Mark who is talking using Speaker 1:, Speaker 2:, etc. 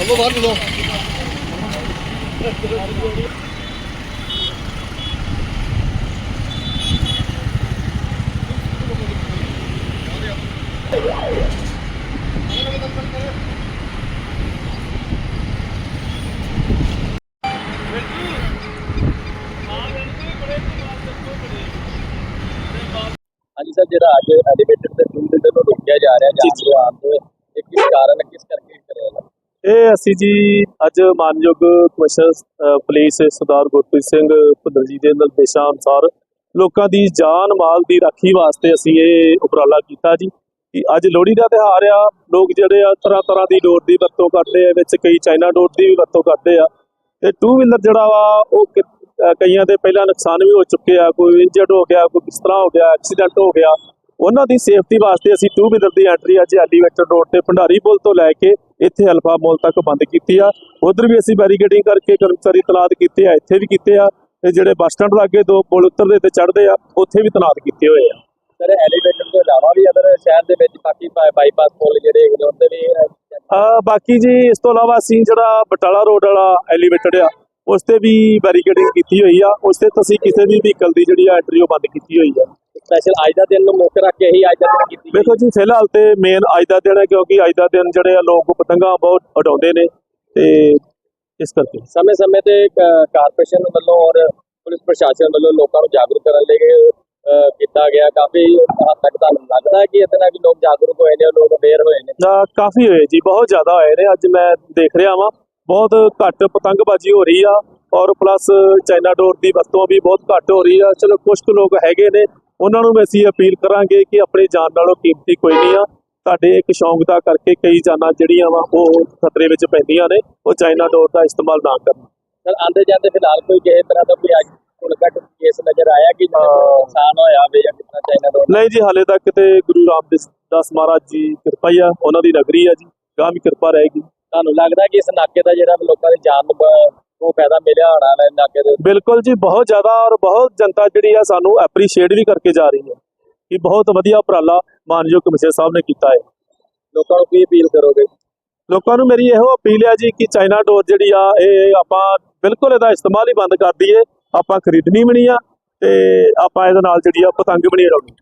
Speaker 1: ਬਾਹਰ ਚਲੋ
Speaker 2: ਹਾਂਜੀ ਸਰ ਜਿਹੜਾ ਅੱਜ ਐਲੀਵੇਟਰ ਤੇ ਟੂ ਵੀਲਰ ਨੂੰ ਰੋਕਿਆ ਜਾ ਰਿਹਾ ਜਾਂ ਤੋਂ ਆਉਣ ਤੋਂ ਇਹ ਕਿਸ ਕਾਰਨ ਕਿਸ ਕਰਕੇ ਕਰਿਆ ਜਾ
Speaker 3: ਇਹ ਅਸੀਂ ਜੀ ਅੱਜ ਮਾਨਯੋਗ ਕਮਿਸ਼ਨਰ ਪੁਲਿਸ ਸਰਦਾਰ ਗੁਰਪ੍ਰੀਤ ਸਿੰਘ ਭੁੱਲਰ ਜੀ ਦੇ ਨਿਰਦੇਸ਼ਾਂ ਅਨੁਸਾਰ ਲੋਕਾਂ ਦੀ ਜਾਨ ਮਾਲ ਦੀ ਰਾਖੀ ਵਾਸਤੇ ਅਸੀਂ ਇਹ ਉਪਰਾਲਾ ਕੀਤਾ ਜੀ। ਕਿ ਅੱਜ ਲੋਹੜੀ ਦਾ ਤਿਉਹਾਰ ਆ, ਲੋਕ ਜਿਹੜੇ ਆ ਤਰ੍ਹਾਂ ਤਰ੍ਹਾਂ ਦੀ ਡੋਰ ਦੀ ਵਰਤੋਂ ਕਰਦੇ ਆ, ਵਿੱਚ ਕਈ ਚਾਈਨਾ ਡੋਰ ਦੀ ਵੀ ਵਰਤੋਂ ਕਰਦੇ ਆ। ਤੇ ਟੂ ਵੀਲਰ ਜਿਹੜਾ ਵਾ, ਉਹ ਕਈਆਂ ਦੇ ਪਹਿਲਾਂ ਨੁਕਸਾਨ ਵੀ ਹੋ ਚੁੱਕੇ ਆ, ਕੋਈ ਇੰਜਰਡ ਹੋ ਗਿਆ, ਕੋਈ ਕਿਸ ਤਰ੍ਹਾਂ ਹੋ ਗਿਆ ਐਕਸੀਡੈਂਟ ਹੋ ਗਿਆ। ਉਹਨਾਂ ਦੀ ਸੇਫਟੀ ਵਾਸਤੇ ਅਸੀਂ ਟੂ ਵੀਲਰ ਦੀ ਐਂਟਰੀ ਅੱਜ ਐਲੀਵੇਟਰ ਰੋਡ ਤੇ ਭੰਡਾਰੀ ਪੁਲ ਤੋਂ ਲੈ ਕੇ ਇੱਥੇ ਅਲਫਾ ਮੋਲ ਤੱਕ ਬੰਦ ਕੀਤੀ ਆ। ਉਧਰ ਵੀ ਅਸੀਂ ਬੈਰੀਕੇਡਿੰਗ ਕਰਕੇ ਕਰਮਚਾਰੀ ਤਨਾਤ ਕੀਤੇ ਆ ਇੱਥੇ ਵੀ ਕੀਤੇ ਆ ਤੇ ਜਿਹੜੇ ਬੱਸ ਸਟੈਂਡ ਲਾਗੇ ਦੋ ਪੁਲ ਉਤਰਦੇ ਤੇ ਚੜ੍ਹਦੇ ਆ ਉੱਥੇ ਵੀ ਤਨਾਤ ਕੀਤੇ ਹੋਏ ਆ।
Speaker 2: ਸਰ ਐਲੀਵੇਟਰ ਤੋਂ ਇਲਾਵਾ ਵੀ ਅਦਰ ਸ਼ਹਿਰ ਦੇ ਵਿੱਚ ਬਾਕੀ ਬਾਈਪਾਸ ਪੁਲ ਜਿਹੜੇ ਹੈਗੇ ਉਹਦੇ ਵੀ
Speaker 3: ਆ ਬਾਕੀ ਜੀ ਇਸ ਤੋਂ ਇਲਾਵਾ ਅਸੀਂ ਜਿਹੜਾ ਬਟਾਲਾ ਰੋਡ ਵਾਲਾ ਐਲੀਵੇਟਡ ਆ ਉਸ ਤੇ ਵੀ ਬੈਰੀਕੇਡਿੰਗ ਕੀਤੀ ਹੋਈ ਆ। ਉਸ ਤੇ ਤੁਸੀਂ ਕਿਸੇ ਵੀ ਵਹੀਕਲ ਦੀ ਜਿਹੜੀ ਐਂਟਰੀ ਉਹ ਬੰਦ ਕੀਤੀ ਹੋਈ ਆ।
Speaker 2: ਸਪੈਸ਼ਲ ਅੱਜ ਦਾ ਦਿਨ ਨੂੰ ਮੁੱਖ ਰੱਖ ਕੇ ਹੀ ਅੱਜ ਦਾ ਦਿਨ ਕੀਤੀ।
Speaker 3: ਵੇਖੋ ਜੀ ਫਿਲਹਾਲ ਤੇ ਮੇਨ ਅੱਜ ਦਾ ਦਿਨ ਹੈ ਕਿਉਂਕਿ ਅੱਜ ਦਾ ਦਿਨ ਜਿਹੜੇ ਆ ਲੋਕ ਪਤੰਗਾਂ ਬਹੁਤ ਉਡਾਉਂਦੇ ਨੇ ਤੇ ਇਸ ਕਰਕੇ।
Speaker 2: ਸਮੇਂ ਸਮੇਂ ਤੇ ਕਾਰਪੋਰੇਸ਼ਨ ਵੱਲੋਂ ਔਰ ਪੁਲਿਸ ਪ੍ਰਸ਼ਾਸਨ ਵੱਲੋਂ ਲੋਕਾਂ ਨੂੰ ਜਾਗਰੂਕ ਕਰਨ ਲਈ ਕੀਤਾ ਗਿਆ। ਕਾਫੀ ਹੱਦ ਤੱਕ ਤੁਹਾਨੂੰ ਲੱਗਦਾ ਹੈ ਕਿ ਨਾਲ ਵੀ ਲੋਕ ਜਾਗਰੂਕ ਹੋਏ ਨੇ ਲੋਕ ਅਵੇਅਰ ਹੋਏ ਨੇ?
Speaker 3: ਕਾਫੀ ਹੋਏ ਜੀ ਬਹੁਤ ਜ਼ਿਆਦਾ ਹੋਏ ਨੇ। ਅੱਜ ਮੈਂ ਦੇਖ ਰਿਹਾ ਵਾਂ ਬਹੁਤ ਘੱਟ ਪਤੰਗਬਾਜ਼ੀ ਹੋ ਰਹੀ ਆ ਔਰ ਪਲੱਸ ਚਾਈਨਾ ਡੋਰ ਦੀ ਵਰਤੋਂ ਵੀ ਬਹੁਤ ਘੱਟ ਹੋ ਰਹੀ ਆ। ਚਲੋ ਕੁਝ ਕੁ ਲੋਕ ਹੈਗੇ ਨੇ ਉਹਨਾਂ ਨੂੰ ਵੀ ਅਸੀਂ ਅਪੀਲ ਕਰਾਂਗੇ ਕਿ ਆਪਣੀ ਜਾਨ ਨਾਲੋਂ ਕੀਮਤੀ ਕੋਈ ਨਹੀਂ ਆ। ਤੁਹਾਡੇ ਇੱਕ ਸ਼ੌਂਕ ਦਾ ਕਰਕੇ ਕਈ ਜਾਨਾਂ ਜਿਹੜੀਆਂ ਵਾ ਉਹ ਖਤਰੇ ਵਿੱਚ ਪੈਂਦੀਆਂ ਨੇ ਉਹ ਚਾਈਨਾ ਡੋਰ ਦਾ ਇਸਤੇਮਾਲ ਨਾ ਕਰਨ।
Speaker 2: ਸਰ ਆਂਦੇ ਜਾਂਦੇ ਫਿਲਹਾਲ ਕੋਈ ਕਿਸੇ ਤਰ੍ਹਾਂ ਦਾ ਕੋਈ ਅੱਜ ਕੋਲ ਘੱਟ ਕੇਸ ਨਜ਼ਰ ਆਇਆ ਕਿ ਨੁਕਸਾਨ ਹੋਇਆ ਹੋਵੇ ਜਾਂ ਕਿਤਨਾ ਚਾਈਨਾ ਤੋਂ
Speaker 3: ਨਹੀਂ ਜੀ ਹਾਲੇ ਤੱਕ ਤੇ ਗੁਰੂ ਰਾਮਦਾਸ ਮਹਾਰਾਜ ਜੀ ਕਿਰਪਾ ਹੀ ਆ ਉਹਨਾਂ ਦੀ ਨਗਰੀ ਆ ਜੀ। ਗਾਂ ਵੀ ਕਿਰਪਾ ਰਹੇਗੀ।
Speaker 2: ਤੁਹਾਨੂੰ ਲੱਗਦਾ ਕਿ ਇਸ ਨਾਕੇ ਦਾ ਜਿਹੜਾ ਲੋਕਾਂ ਦੀ ਜਾਨ ਨੂੰ ਫਾਇਦਾ ਮਿਲਿਆ ਹੋਣਾ ਹੈ ਨਾਕੇ ਦੇ
Speaker 3: ਬਿਲਕੁਲ ਜੀ ਬਹੁਤ ਜ਼ਿਆਦਾ ਔਰ ਬਹੁਤ ਜਨਤਾ ਜਿਹੜੀ ਆ ਸਾਨੂੰ ਐਪਰੀਸ਼ੀਏਟ ਵੀ ਕਰਕੇ ਜਾ ਰਹੀ ਹੈ ਕਿ ਬਹੁਤ ਵਧੀਆ ਉਪਰਾਲਾ ਮਾਨਯੋਗ ਕਮਿਸ਼ਨਰ ਸਾਹਿਬ ਨੇ ਕੀਤਾ ਹੈ।
Speaker 2: ਲੋਕਾਂ ਨੂੰ ਕੀ ਅਪੀਲ ਕਰੋਗੇ?
Speaker 3: ਲੋਕਾਂ ਨੂੰ ਮੇਰੀ ਇਹੋ ਅਪੀਲ ਹੈ ਜੀ ਕਿ ਚਾਈਨਾ ਡੋਰ ਜਿਹੜੀ ਆ ਇਹ ਆਪਾਂ ਬਿਲਕੁਲ ਇਹਦਾ ਇਸਤੇਮਾਲ ਹੀ ਬੰਦ ਕਰ ਦਈਏ। ਆਪਾਂ ਖਰੀਦਣੀ ਵੀ ਨਹੀਂ ਆ ਤੇ ਆਪਾਂ ਇਹਦੇ ਨਾਲ ਜਿਹੜੀ ਆ ਪਤੰਗ ਵੀ ਨਹੀਂ ਉਡਾਉਣੀ।